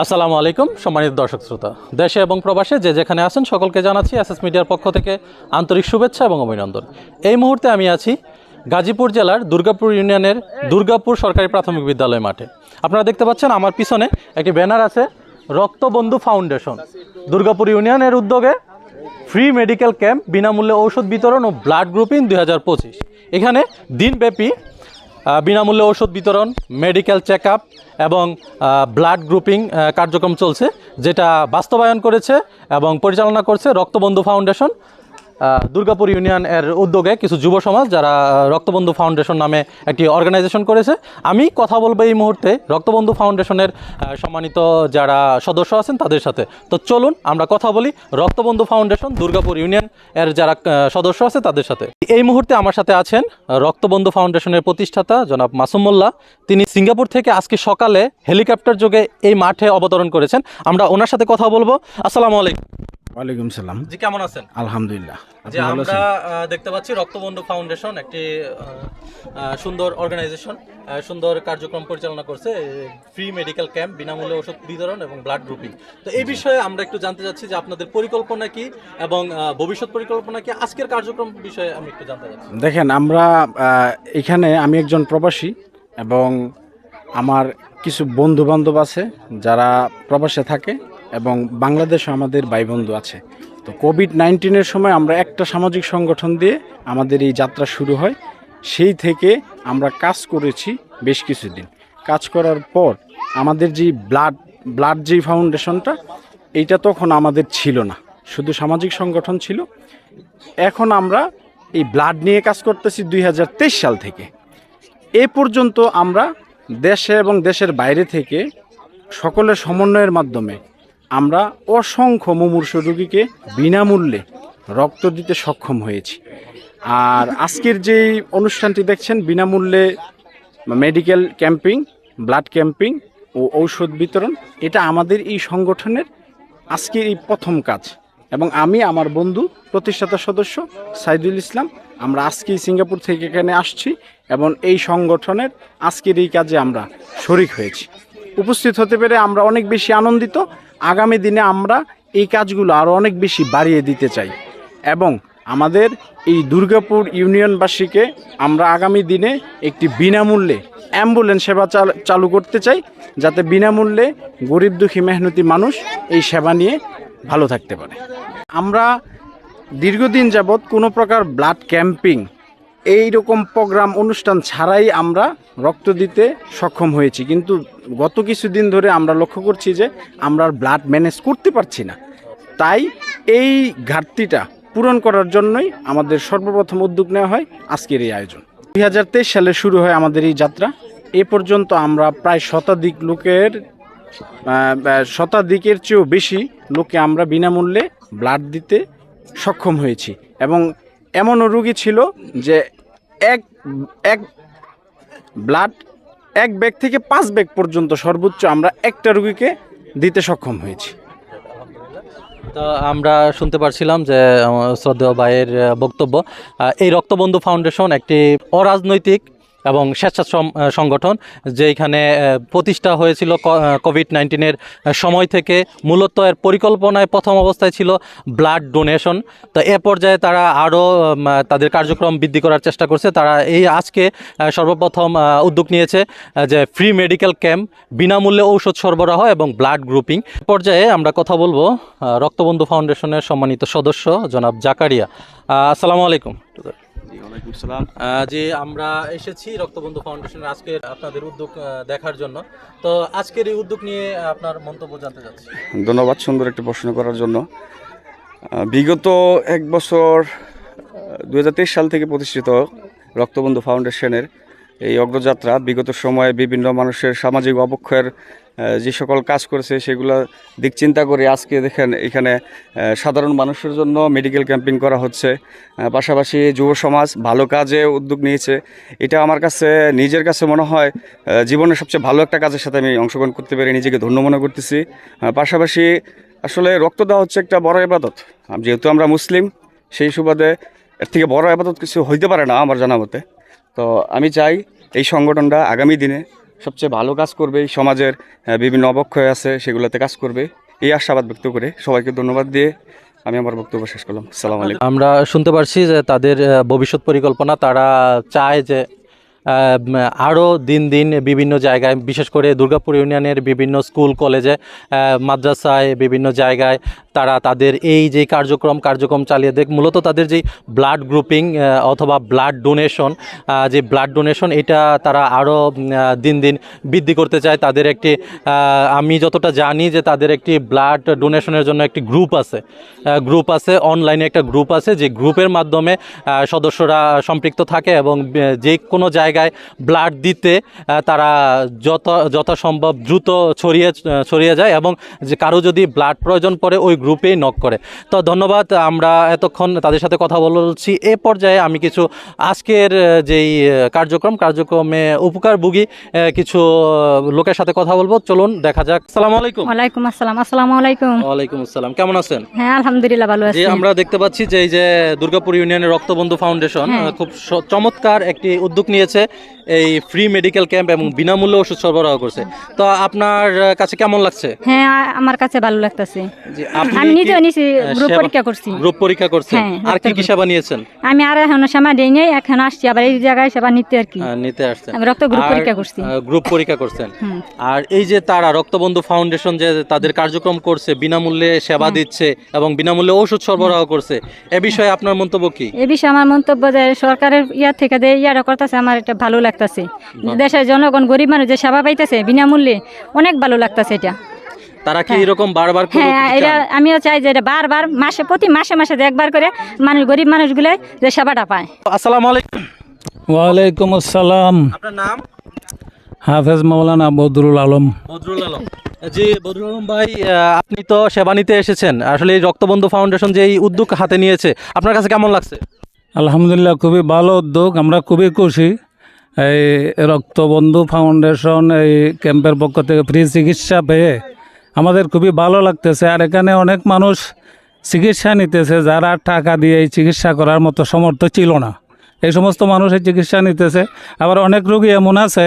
আসসালামু আলাইকুম, সম্মানিত দর্শক শ্রোতা। দেশে এবং প্রবাসে যে যেখানে আছেন সকলকে জানাচ্ছি এসএস মিডিয়ার পক্ষ থেকে আন্তরিক শুভেচ্ছা এবং অভিনন্দন। এই মুহূর্তে আমি আছি গাজীপুর জেলার দুর্গাপুর ইউনিয়নের দুর্গাপুর সরকারি প্রাথমিক বিদ্যালয় মাঠে। আপনারা দেখতে পাচ্ছেন আমার পিছনে একটি ব্যানার আছে, রক্তবন্ধু ফাউন্ডেশন। দুর্গাপুর ইউনিয়নের উদ্যোগে ফ্রি মেডিকেল ক্যাম্প, বিনামূল্যে ঔষধ বিতরণ ও ব্লাড গ্রুপিং দু হাজার পঁচিশ। এখানে দিনব্যাপী বিনামূল্যে ওষুধ বিতরণ মেডিকেল চেক এবং ব্লাড গ্রুপিং কার্যক্রম চলছে, যেটা বাস্তবায়ন করেছে এবং পরিচালনা করছে রক্তবন্ধু ফাউন্ডেশন। দুর্গাপুর ইউনিয়ন এর উদ্যোগে কিছু যুব সমাজ যারা রক্তবন্ধু ফাউন্ডেশন নামে একটি অর্গানাইজেশন করেছে, আমি কথা বলব এই মুহূর্তে রক্তবন্ধু ফাউন্ডেশনের সম্মানিত যারা সদস্য আছেন তাদের সাথে। তো চলুন, আমরা কথা বলি রক্তবন্ধু ফাউন্ডেশন দুর্গাপুর ইউনিয়ন এর যারা সদস্য আছে তাদের সাথে। এই মুহূর্তে আমার সাথে আছেন রক্তবন্ধু ফাউন্ডেশনের প্রতিষ্ঠাতা জনাব মাসুম মোল্লা তিনি সিঙ্গাপুর থেকে আজকে সকালে হেলিকপ্টার যোগে এই মাঠে অবতরণ করেছেন। আমরা ওনার সাথে কথা বলব। আসসালামু আলাইকুম। ওয়ালাইকুম সালাম। জি কেমন আছেন? আলহামদুলিল্লাহ যে আমরা দেখতে পাচ্ছি রক্তবন্ধু ফাউন্ডেশন একটি সুন্দর অর্গানাইজেশন সুন্দর কার্যক্রম পরিচালনা করছে ফ্রি মেডিকেল ক্যাম্প বিনামূল্যে ওষুধ বিতরণ এবং ব্লাড গ্রুপিং। তো এই বিষয়ে আমরা একটু জানতে চাচ্ছি যে আপনাদের পরিকল্পনা কি এবং ভবিষ্যৎ পরিকল্পনা কি আজকের কার্যক্রম বিষয়ে আমি একটু জানতে চাচ্ছি। দেখেন আমরা এখানে আমি একজন প্রবাসী এবং আমার কিছু বন্ধু বান্ধব আছে যারা প্রবাসে থাকে। এবং বাংলাদেশে আমাদের ভাই বন্ধু আছে। তো কোভিড নাইন্টিনের সময় আমরা একটা সামাজিক সংগঠন দিয়ে আমাদের এই যাত্রা শুরু হয়। সেই থেকে আমরা কাজ করেছি বেশ কিছুদিন। কাজ করার পর আমাদের যে ব্লাড ব্লাড যে ফাউন্ডেশনটা, এইটা তখন আমাদের ছিল না। শুধু সামাজিক সংগঠন ছিল। এখন আমরা এই ব্লাড নিয়ে কাজ করতেছি দুই হাজার তেইশ সাল থেকে। এ পর্যন্ত আমরা দেশে এবং দেশের বাইরে থেকে সকলের সমন্বয়ের মাধ্যমে আমরা অসংখ্য মুমূর্ষ রোগীকে বিনামূল্যে রক্ত দিতে সক্ষম হয়েছি। আর আজকের যেই অনুষ্ঠানটি দেখছেন, বিনামূল্যে মেডিকেল ক্যাম্পিং, ব্লাড ক্যাম্পিং ও ঔষধ বিতরণ, এটা আমাদের এই সংগঠনের আজকের এই প্রথম কাজ। এবং আমি, আমার বন্ধু, প্রতিষ্ঠাতা সদস্য সাইদুল ইসলাম, আমরা আজকেই সিঙ্গাপুর থেকে এখানে আসছি এবং এই সংগঠনের আজকের এই কাজে আমরা শরিক হয়েছি। উপস্থিত হতে পেরে আমরা অনেক বেশি আনন্দিত। আগামী দিনে আমরা এই কাজগুলো আরও অনেক বেশি বাড়িয়ে দিতে চাই। এবং আমাদের এই দুর্গাপুর ইউনিয়নবাসীকে আমরা আগামী দিনে একটি বিনামূল্যে অ্যাম্বুলেন্স সেবা চাল- করতে চাই, যাতে বিনামূল্যে গরিব দুঃখী মেহনতি মানুষ এই সেবা নিয়ে ভালো থাকতে পারে। আমরা দীর্ঘদিন যাবৎ কোনো প্রকার ব্লাড ক্যাম্পিং এই রকম প্রোগ্রাম অনুষ্ঠান ছাড়াই আমরা রক্ত দিতে সক্ষম হয়েছি। কিন্তু গত কিছুদিন ধরে আমরা লক্ষ্য করছি যে আমরা ব্লাড ম্যানেজ করতে পারছি না। তাই এই ঘাটতিটা পূরণ করার জন্যই আমাদের সর্বপ্রথম উদ্যোগ নেওয়া হয় আজকের এই আয়োজন। দুই হাজার তেইশ সালে শুরু হয় আমাদের এই যাত্রা। এ পর্যন্ত আমরা প্রায় শতাধিক লোকের শতাধিকের চেয়েও বেশি লোকে আমরা বিনামূল্যে ব্লাড দিতে সক্ষম হয়েছি। এবং এমনও রুগী ছিল যে এক এক ব্লাড এক ব্যাগ থেকে পাঁচ ব্যাগ পর্যন্ত সর্বোচ্চ আমরা একটা রুগীকে দিতে সক্ষম হয়েছি। তো আমরা শুনতে পারছিলাম যে শ্রদ্ধেয় ভাইয়ের বক্তব্য। এই রক্তবন্ধু ফাউন্ডেশন একটি অরাজনৈতিক এবং স্বেচ্ছাশ্রম সংগঠন যেখানে প্রতিষ্ঠা হয়েছিল কোভিড নাইন্টিনের সময় থেকে। মূলত এর পরিকল্পনায় প্রথম অবস্থায় ছিল ব্লাড ডোনেশন তো এ পর্যায়ে তারা আরও তাদের কার্যক্রম বৃদ্ধি করার চেষ্টা করছে। তারা এই আজকে সর্বপ্রথম উদ্যোগ নিয়েছে যে ফ্রি মেডিকেল ক্যাম্প বিনামূল্যে ঔষধ সরবরাহ এবং ব্লাড গ্রুপিং পর্যায়ে আমরা কথা বলব রক্তবন্ধু ফাউন্ডেশনের সম্মানিত সদস্য জনাব জাকারিয়া। আসসালামু আলাইকুম। জি আমরা এসেছি রক্তবন্ধু ফাউন্ডেশনের আজকের আপনাদের উদ্যোগ দেখার জন্য। তো আজকের এই উদ্যোগ নিয়ে আপনার মন্তব্য জানতে চাচ্ছি। ধন্যবাদ সুন্দর একটি প্রশ্ন করার জন্য। বিগত এক বছর দুই হাজার তেইশ সাল থেকে প্রতিষ্ঠিত রক্তবন্ধু ফাউন্ডেশনের এই অগ্রযাত্রা বিগত সময়ে বিভিন্ন মানুষের সামাজিক অবক্ষয়ের যে সকল কাজ করেছে সেগুলো দিক চিন্তা করে আজকে দেখেন এখানে সাধারণ মানুষের জন্য মেডিকেল ক্যাম্পিং করা হচ্ছে। পাশাপাশি যুব সমাজ ভালো কাজে উদ্যোগ নিয়েছে। এটা আমার কাছে, নিজের কাছে মনে হয় জীবনের সবচেয়ে ভালো একটা কাজের সাথে আমি অংশগ্রহণ করতে পেরে নিজেকে ধন্য মনে করতেছি। পাশাপাশি আসলে রক্ত দেওয়া হচ্ছে একটা বড় এবাদত যেহেতু আমরা মুসলিম, সেই সুবাদে এর থেকে বড় আবাদত কিছু হইতে পারে না আমার জানা মতে। তো আমি চাই এই সংগঠনটা আগামী দিনে সবচেয়ে ভালো কাজ করবে এই সমাজের বিভিন্ন অবক্ষয় আছে, সেগুলোতে কাজ করবে। এই আশাবাদ ব্যক্ত করে সবাইকে ধন্যবাদ দিয়ে আমি আমার বক্তব্য শেষ করলাম। সালাম আলাইকুম। আমরা শুনতে পারছি যে তাদের ভবিষ্যৎ পরিকল্পনা, তারা চায় যে আরও দিন দিন বিভিন্ন জায়গায়, বিশেষ করে দুর্গাপুর ইউনিয়নের বিভিন্ন স্কুল, কলেজে মাদ্রাসায় বিভিন্ন জায়গায় তারা তাদের এই যে কার্যক্রম কার্যক্রম চালিয়ে দেখ, মূলত তাদের যে ব্লাড গ্রুপিং অথবা ব্লাড ডোনেশন যে ব্লাড ডোনেশন এটা তারা আরও দিন দিন বৃদ্ধি করতে চায়। তাদের একটি আমি যতটা জানি যে তাদের একটি ব্লাড ডোনেশনের জন্য একটি গ্রুপ আছে। গ্রুপ আছে অনলাইনে একটা গ্রুপ আছে, যে গ্রুপের মাধ্যমে সদস্যরা সম্পৃক্ত থাকে এবং যে কোনো জায়গায় ব্লাড দিতে তারা যত যথাসম্ভব দ্রুত ছড়িয়ে ছড়িয়ে যায় এবং যে কারও যদি ব্লাড প্রয়োজন পড়ে ওই গ্রুপেই নক করে। তো ধন্যবাদ আমরা এতক্ষণ তাদের সাথে কথা বলছি। এ পর্যায়ে আমি কিছু আজকের যেই কার্যক্রম কার্যক্রমে উপকারভোগী আহ, কিছু লোকের সাথে কথা বলব। চলুন দেখা যাক। সালাম আলাইকুম। ওয়ালাইকুম আসসালাম। আসসালামু আলাইকুম। ওয়ালাইকুম আসসালাম। কেমন আছেন? হ্যাঁ আলহামদুলিল্লাহ ভালো আছি। আমরা দেখতে পাচ্ছি যে এই যে দুর্গাপুর ইউনিয়নের রক্তবন্ধু ফাউন্ডেশন হ্যাঁ। খুব চমৎকার একটি উদ্যোগ নিয়েছে। এই ফ্রি মেডিকেল ক্যাম্প এবং বিনামূল্যে ওষুধ সরবরাহ করছে। তো আপনার কাছে কেমন লাগছে? হ্যাঁ আমার কাছে ভালো লাগতেছে। আমি কি, নিজেও নিছি গ্রুপ পরীক্ষা করছি। গ্রুপ পরীক্ষা করছেন। হ্যাঁ, আর কি কি সেবা নিয়েছেন? আমি আর এখনও সময় দেই নাই এখন আসছি আবার এই জায়গায় সেবা নিতে আর কি। নিতে আসছেন। আমি রক্ত গ্রুপ পরীক্ষা করছি। গ্রুপ পরীক্ষা করছেন। আর এই যে তারা রক্তবন্ধু ফাউন্ডেশন যে তাদের কার্যক্রম করছে বিনামূল্যে সেবা দিচ্ছে এবং বিনামূল্যে ওষুধ সরবরাহ করছে এ বিষয়ে আপনার মন্তব্য কি? এ বিষয়ে আমার মন্তব্য যে সরকারের ইয়া থেকে যে ইয়াটা করতেছে আমার এটা ভালো লাগতেছে। দেশের জনগণ গরিব মানুষ যে সেবা পাইতেছে বিনামূল্যে অনেক ভালো লাগতেছে এটা। তারা কি এরকম বারবার হ্যাঁ এটা আমিও চাই যে এটা বারবার মাসে প্রতি মাসে মাসে একবার করে মানুষ গরিব যে সেবাটা পায়। আসসালামু আলাইকুম। ওয়ালাইকুম আসসালাম। আপনার নাম? হাফেজ মাওলানা বদরুল আলম। বদরুল আলম। জি বদরুল আলম ভাই আপনি তো সেবা নিতে এসেছেন। আসলে এই রক্তবন্ধু ফাউন্ডেশন যে এই উদ্যোগ হাতে নিয়েছে আপনার কাছে কেমন লাগছে? আলহামদুলিল্লাহ খুবই ভালো উদ্যোগ আমরা খুবই খুশি। এই রক্তবন্ধু ফাউন্ডেশন এই ক্যাম্পের পক্ষ থেকে ফ্রি চিকিৎসা পেয়ে আমাদের খুবই ভালো লাগতেছে। আর এখানে অনেক মানুষ চিকিৎসা নিতেছে যারা টাকা দিয়ে এই চিকিৎসা করার মতো সমর্থ ছিল না। এই সমস্ত মানুষের চিকিৎসা নিতেছে। আবার অনেক রোগী এমন আছে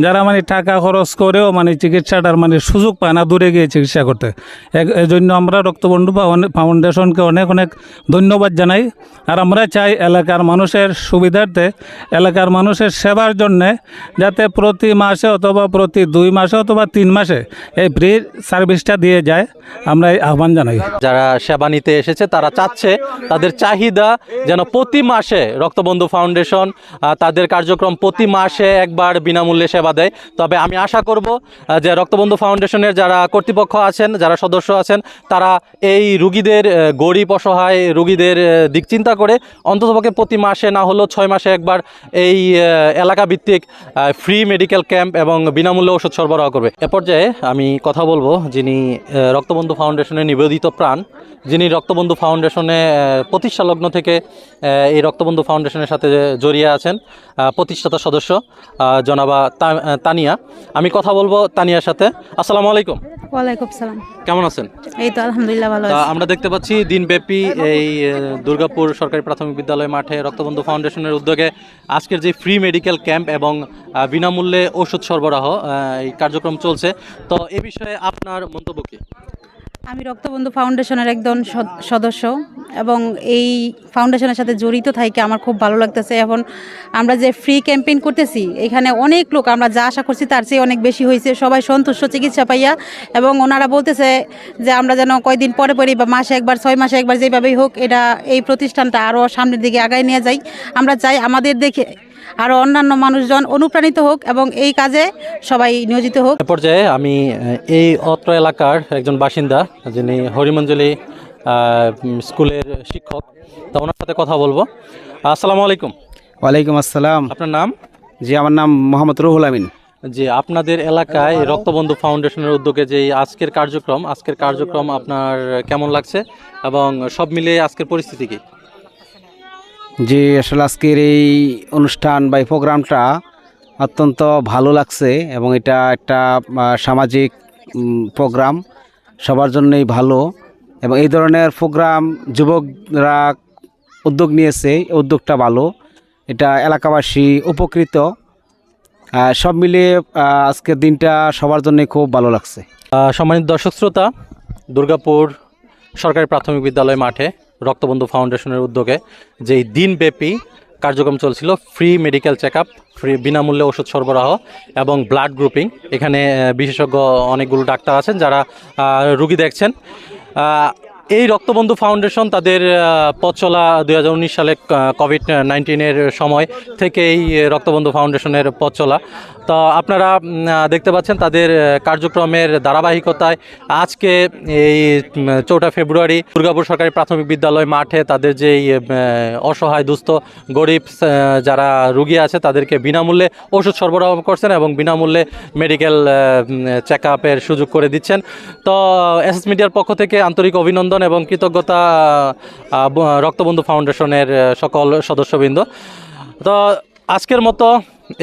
যারা মানে টাকা খরচ করেও মানে চিকিৎসাটার মানে সুযোগ পায় না, দূরে গিয়ে চিকিৎসা করতে। এ- এজন্য আমরা রক্তবন্ধু ফাউন- ফাউন্ডেশনকে অনেক অনেক ধন্যবাদ জানাই। আর আমরা চাই এলাকার মানুষের সুবিধার্থে, এলাকার মানুষের সেবার জন্যে যাতে প্রতি মাসে অথবা প্রতি দুই মাসে অথবা তিন মাসে এই ফ্রি সার্ভিসটা দিয়ে যায়। আমরা এই আহ্বান জানাই। যারা সেবা নিতে এসেছে, তারা চাচ্ছে তাদের চাহিদা যেন প্রতি মাসে রক্তবন্ধু ফাউন্ডেশন তাদের কার্যক্রম প্রতি মাসে একবার বিনামূল্যে সেবা দেয়। তবে আমি আশা করব যে রক্তবন্ধু ফাউন্ডেশনের যারা কর্তৃপক্ষ আছেন যারা সদস্য আছেন তারা এই রুগীদের গরিব অসহায় রুগীদের দিক চিন্তা করে অন্ততপক্ষে প্রতি মাসে না হলেও ছয় মাসে একবার এই এলাকা ভিত্তিক ফ্রি মেডিকেল ক্যাম্প এবং বিনামূল্যে ওষুধ সরবরাহ করবে। এ পর্যায়ে আমি কথা বলব যিনি রক্তবন্ধু ফাউন্ডেশনের নিবেদিত প্রাণ যিনি রক্তবন্ধু ফাউন্ডেশনে প্রতিষ্ঠা লগ্ন থেকে এই রক্তবন্ধু ফাউন্ডেশনের সাথে জড়িয়ে আছেন প্রতিষ্ঠাতা সদস্য জনাবা তা- আহ, তানিয়া। আমি কথা বলব তানিয়ার সাথে। আসসালামু আলাইকুম। ওয়ালাইকুম সালাম। কেমন আছেন? এই তো আলহামদুলিল্লাহ ভালো আছি। আমরা দেখতে পাচ্ছি দিনব্যাপী এই দুর্গাপুর সরকারি প্রাথমিক বিদ্যালয় মাঠে রক্তবন্ধু ফাউন্ডেশনের উদ্যোগে আজকের যে ফ্রি মেডিকেল ক্যাম্প এবং বিনামূল্যে ওষুধ সরবরাহ এই কার্যক্রম চলছে। তো এ বিষয়ে আপনার মন্তব্য কি? আমি রক্তবন্ধু ফাউন্ডেশনের একজন সদস্য এবং এই ফাউন্ডেশনের সাথে জড়িত থাকি আমার খুব ভালো লাগতেছে। এখন আমরা যে ফ্রি ক্যাম্পেইন করতেছি, এখানে অনেক লোক, আমরা যা আশা করছি তার চেয়ে অনেক বেশি হয়েছে। সবাই সন্তুষ্ট, চিকিৎসা পাইয়া এবং ওনারা বলতেছে যে আমরা যেন কয়দিন পরে পরে বা মাসে একবার, ছয় মাসে একবার যেভাবেই হোক, এটা এই প্রতিষ্ঠানটা আরও সামনের দিকে আগায় নিয়ে যাই। আমরা চাই আমাদের দেখে আরও অন্যান্য মানুষজন অনুপ্রাণিত হোক এবং এই কাজে সবাই নিয়োজিত হোক। পর্যায়ে আমি এই অত্র এলাকার একজন বাসিন্দা যিনি হরিমঞ্জলি স্কুলের শিক্ষক তো ওনার সাথে কথা বলব। আসসালামু আলাইকুম। ওয়ালাইকুম আসসালাম। আপনার নাম? জি আমার নাম মোহাম্মদ রুহুল আমিন। যে আপনাদের এলাকায় রক্তবন্ধু ফাউন্ডেশনের উদ্যোগে যে আজকের কার্যক্রম আজকের কার্যক্রম আপনার কেমন লাগছে এবং সব মিলিয়ে আজকের পরিস্থিতি কি? জি আসলে আজকের এই অনুষ্ঠান বা এই প্রোগ্রামটা অত্যন্ত ভালো লাগছে এবং এটা একটা সামাজিক প্রোগ্রাম, সবার জন্যই ভালো এবং এই ধরনের প্রোগ্রাম যুবকরা উদ্যোগ নিয়েছে উদ্যোগটা ভালো। এটা এলাকাবাসী উপকৃত। সব মিলিয়ে আজকের দিনটা সবার জন্য খুব ভালো লাগছে। সম্মানিত দর্শক শ্রোতা, দুর্গাপুর সরকারি প্রাথমিক বিদ্যালয় মাঠে রক্তবন্ধু ফাউন্ডেশনের উদ্যোগে যেই দিনব্যাপী কার্যক্রম চলছিল free medical check up free বিনামূল্যে ওষুধ সরবরাহ এবং ব্লাড গ্রুপিং এখানে বিশেষজ্ঞ অনেকগুলো ডাক্তার আছেন যারা রুগী দেখছেন। এই রক্তবন্ধু ফাউন্ডেশন তাদের পথ চলা দু হাজার উনিশ সালে কোভিড নাইন্টিনের সময় থেকে এই রক্তবন্ধু ফাউন্ডেশনের পথ চলা। তো আপনারা দেখতে পাচ্ছেন তাদের কার্যক্রমের ধারাবাহিকতায় আজকে এই চৌঠা ফেব্রুয়ারি দুর্গাপুর সরকারি প্রাথমিক বিদ্যালয় মাঠে তাদের যেই অসহায়, দুস্থ, গরিব যারা রুগী আছে তাদেরকে বিনামূল্যে ওষুধ সরবরাহ করছেন এবং বিনামূল্যে মেডিকেল চেক সুযোগ করে দিচ্ছেন। তো এস মিডিয়ার পক্ষ থেকে আন্তরিক অভিনন্দন। এবং কৃতজ্ঞতা রক্তবন্ধু ফাউন্ডেশনের সকল সদস্যবৃন্দ। তো আজকের মতো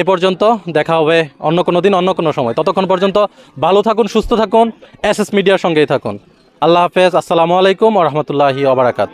এ পর্যন্ত, দেখা হবে অন্য কোনো দিন, অন্য কোনো সময়। ততক্ষণ পর্যন্ত ভালো থাকুন, সুস্থ থাকুন, এস এস মিডিয়ার সঙ্গেই থাকুন। আল্লাহ হাফেজ, আসসালামু আলাইকুম রহমতুল্লাহি ওবরাকাত